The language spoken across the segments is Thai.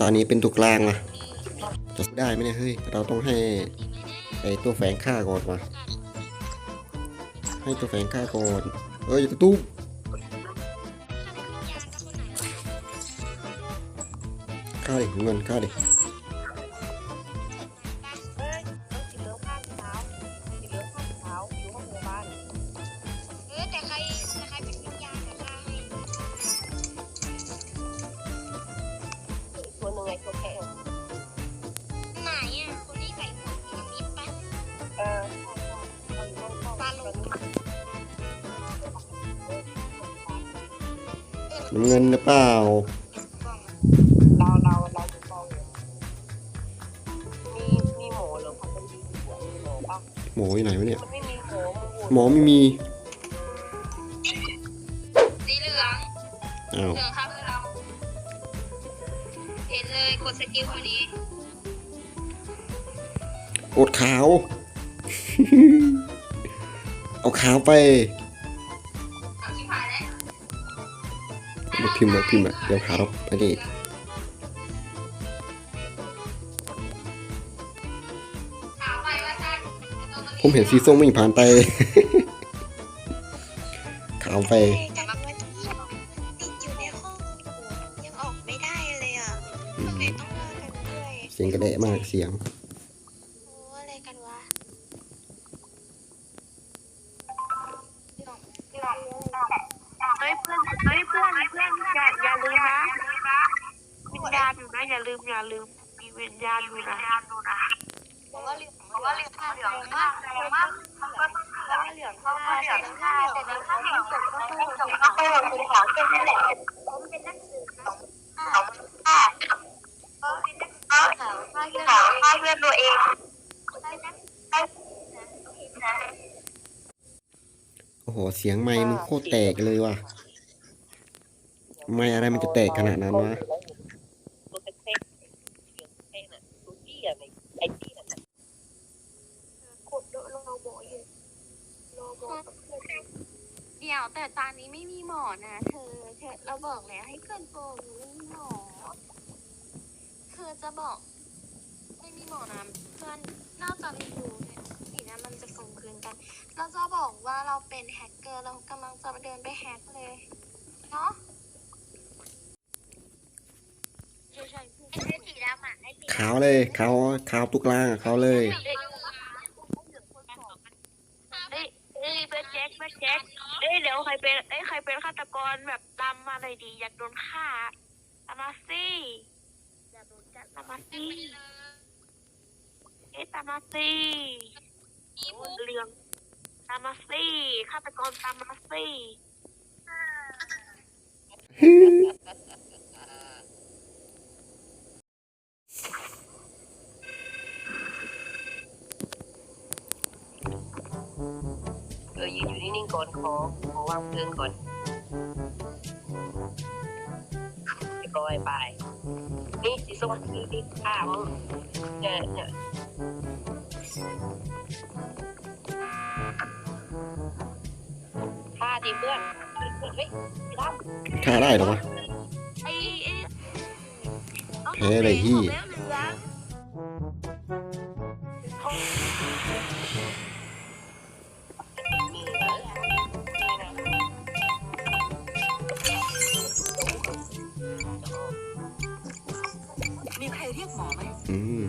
ตอนนี้เป็นตัวกลางนะจะได้ไหมเนี่ยเฮ้ยเราต้องให้ไอตัวแฝงค่าก่อนวะให้ตัวแฝงค่าก่อนเอออย่าตุ้มค่าดิเงินค่าดิ น้ำเงินหรือเปล่า เราเราเราดูกล้องมีมีหมูหรือพันเป็นดีหัวมีหมูปะหมออยู่ไหนวะเนี่ย มันไม่มีหมูมันวนหมอไม่มีสีเหลืองอ้าวเหลืองครับคือเราเห็นเลยกดสกิลพอดีอดขาว เอาขาวไป พิมพ์มาพิมพ์อะเดี๋ยวขาวไปดิถามไปว่าท่านผมเห็นสีส้มวิ่งผ่านไป ขาวไปแต่มาเมื่อกี้ติดอยู่ในห้องยังออกไม่ได้เลยอะอืมทำไมต้องมากันด้วย เสียงกระแดะมากเสียง โอ้อะไรกันวะ เฮ้ยเพื่อนเฮ้ยเพื่อนเพื่อนอย่าอย่าลืมนะวิญญาณอยู่นะอย่าลืมอย่าลืมมีวิญญาณอยู่นะบอกว่าเหลืองบอกว่าเหลืองค่ะเหลืองมากเหลืองมากบอกว่าเหลืองค่ะเหลืองค่ะแต่ในข้างเหลืองจบก็คือจบก็คือเป็นขาวแค่นั้นแหละผมเป็นนักสืบของอ่าก็เป็นนักสืบขาวฆ่าเพื่อนขาวฆ่าเพื่อนตัวเองเป็นนักสืบนะโอ้โห เสียงไม้มึงโคตรแตกเลยว่ะ ไม้อะไรมันจะแตกขนาดนั้นวะ ตัวเท่ๆเสียงเท่น่ะตัวเหี้ยอะไรไอ้เหี้ยน่ะ กดโลโบอยู่โลโบกับเพื่อน เดี๋ยวแต่ตอนนี้ไม่มีหมอนะเธอ เราบอกแล้วให้เกินโปรไม่มีหมอคือจะบอกไม่มีหมอนะเพื่อนน่าจะไม่รู้เนี่ยสีนั้มันจะกลมกลืนกัน เราจะบอกว่าเราเป็นแฮกเกอร์เรากำลังจะเดินไปแฮกเลยเนาะใช่ใช่พูดไอ้สีดำอะไอ้สีขาวเลยขาวขาวตุกลางอะขาวเลย เอ้ยเอ้ยเป็นแจ็คเป็นแจ็คเอ้ยเดี๋ยวใครเป็นเอ้ยใครเป็นฆาตกรแบบตามมาหน่อยดี อยากโดนฆ่าตามมาสิอยากโดนจัดตามมาสิเอ้ยตามมาสิเหลืองตามมาสิฆาตกรตามมาสิ ขอขอวางเพลิงก่อนเรียบร้อยไป นี่สีส้มนี่นี่ฆ่ามึงเนี่ยเนี่ยฆ่าดิเพื่อนเฮ้ยเฮ้ยเฮ้ยพี่ตั้มฆ่าได้เหรอวะไอ้ไอ้อาแพ้เลยพี่ อืม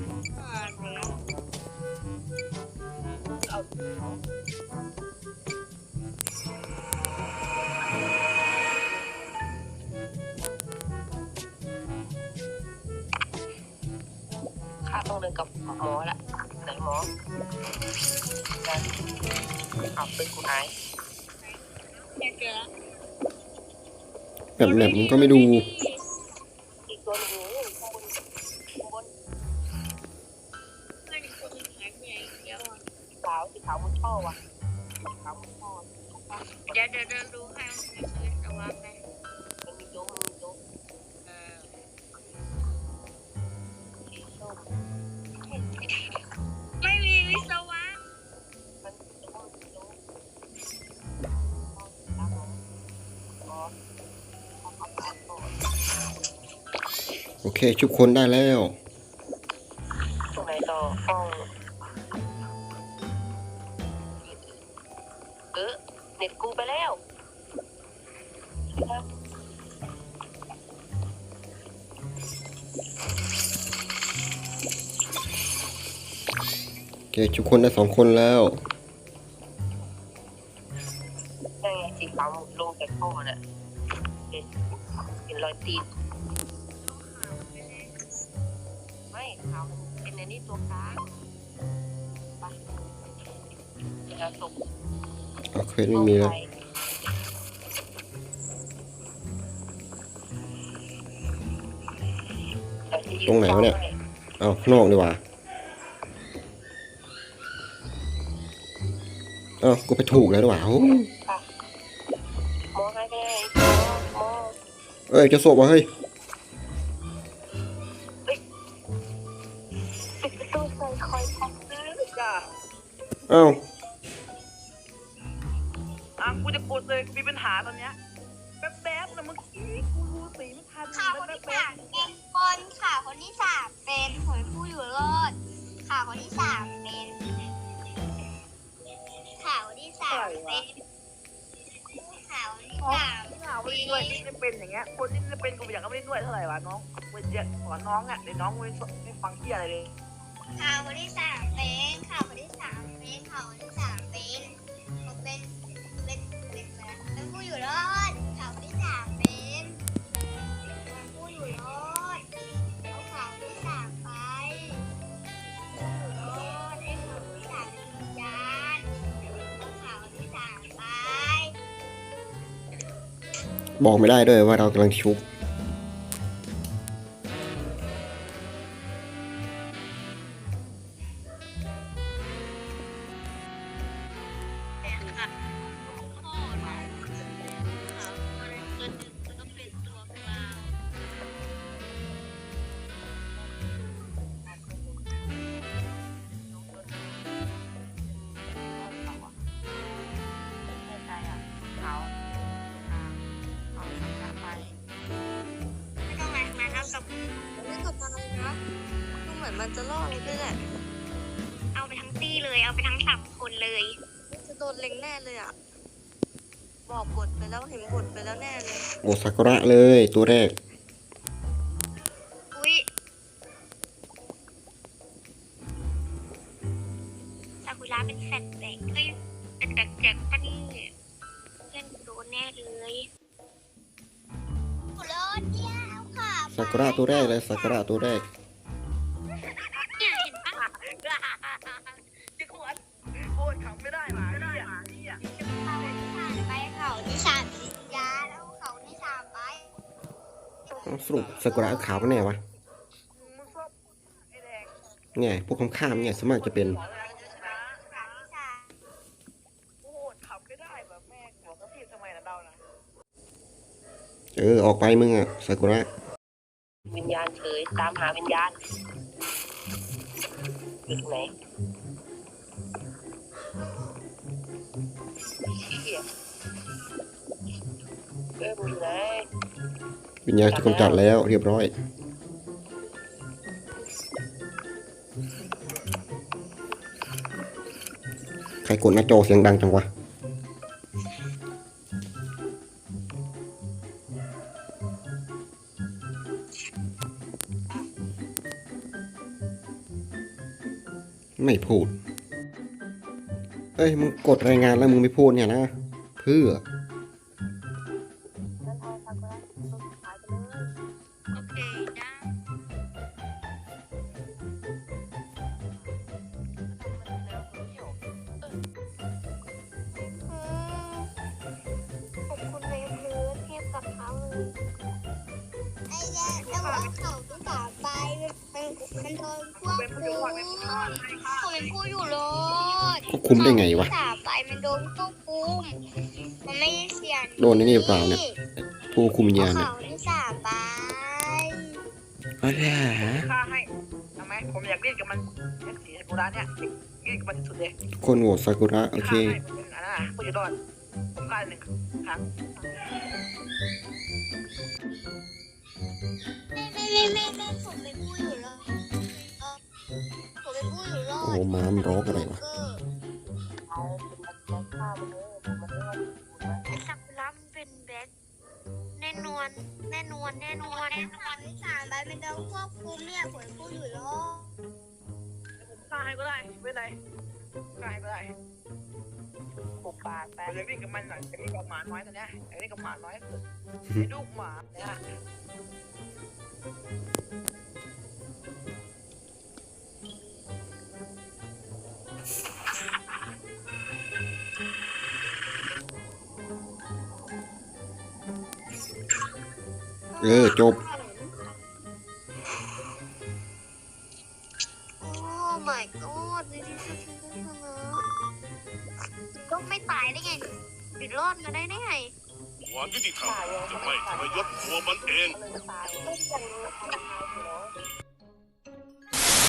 ข้าต้องเดินกับหมอละไหนหมอนะเอาเป็นกูหายแบบแบบมึงก็ไม่ดู สีขาวสีขาวบนท่อว่ะสีขาวบนท่อเดี๋ยวเดี๋ยวเดินดูให้คือจะวางไหมมันมีโจ๊กมันมีโจ๊กสีส้มไม่มีวิศวะมันมีโจ๊กมีโจ๊กเอาเอาเอาเอาเอาเอา โอเคชุบคนได้แล้ว เคชุบคนได้สองคนแล้วนั่นไงสีขาวลงจากท่อน่ะเห็นเห็นรอยตีนไม่ขาวเป็นในนี่ตัวกลางไปเดี๋ยวเราส่งโอเคไม่มีแล้วตรงไหนวะเนี่ย เอาข้างนอกดีกว่า เอ้ากูไปถูกแล้วดีกว่าโอ้มองให้ไปเลยมองมองเอ้ยจะสบวะเฮ้ยปิดประตูใส่คอยพักซื้อจ้ะเอ้าอะกูจะกดเลยมีปัญหาตอนเนี้ยแป๊บๆนะเมื่อกี้กูดูสีไม่ทันข่าวคนที่สามเป็นคนข่าวคนที่สามเป็นหวยผู้อยู่รอดข่าวคนที่สามเป็นข่าวที่สามเป็นข่าวที่สามไม่เอาไม่ด้วยนี่จะเป็นอย่างเงี้ย คนที่จะเป็นกูอยากก็ไม่ได้ด้วยเท่าไหร่วะน้องกูจะขอน้องอะเดี๋ยวน้องไม่ไม่ฟังที่อะไรเลยข่าวคนที่สามเป็นข่าวคนที่สามเป็นข่าวคนที่สามเป็นเป็นเป็นเป็นอะไรเป็นผู้อยู่รอด บอกไม่ได้ด้วยว่าเรากำลังชุบ นเลยนะดูเหมือนมันจะล่อเราด้วยแหละเอาไปทั้งตี้เลย เอาไปทั้งสามคนเลยจะโดนเล็งแน่เลยอะ บอกบทไปแล้วเห็นบทไปแล้วแน่เลย โอซากุระเลยตัวแรก อุ้ยซากุระเป็นแฟนแบกเฮ้ยเป็นแบกแจกปะนี่เพื่อนโดนแน่เลย ค่ะซากุระตัวแรกเลยซากุระตัวแรกเนี่ยเห็นปะจะขวดโอ้ยขังไม่ได้หมาเนี่ยเนี่ยไปเขาที่สามสิบยาแล้วเขาที่สามไปสรุปซากุระขาวกันแน่วะมึงชอบไอ้แดงไงพวกคำข้ามเนี่ยสวนมากจะเป็นขอเลยชนะเขาที่สามโอ้โหขับไม่ได้แบบแม่งหัวกระพริบทำไมนะเดานะเออ ออกไปมึงอะซากุระ วิญญาณเฉยตามหาวิญญาณอยู่ตรงไหนเหี้ยเอ้ยมึงอยู่ไหนวิญญาณถูกกำจัดแล้วเรียบร้อย ใครกดหน้าจอเสียงดังจังวะ ไม่พูด เอ้ยมึงกดรายงานแล้วมึงไม่พูดเนี่ยนะ เพื่อ มได้ไงวะ สาไปมันโดนผู้คุม มันไม่เสียงโดนไอ้นี่เปล่าเนี่ย ผู้คุมยาเนี่ยเขาที่สาไปอะฆ่าใทำไมผมอยากเล่นกับมันซากุระเอเล่คนโหวตซากุระโอเคเโอ้มามร้องอะไรวะ ค่าก็ได้หกบาทแปดเลยวิ่งกับมันหน่อยจะวิ่งกับหมาน้อยตอนนี้ยไอ้นี่กับหมาน้อยสุดไอ้ลูกหมาเนี่ยเออจบ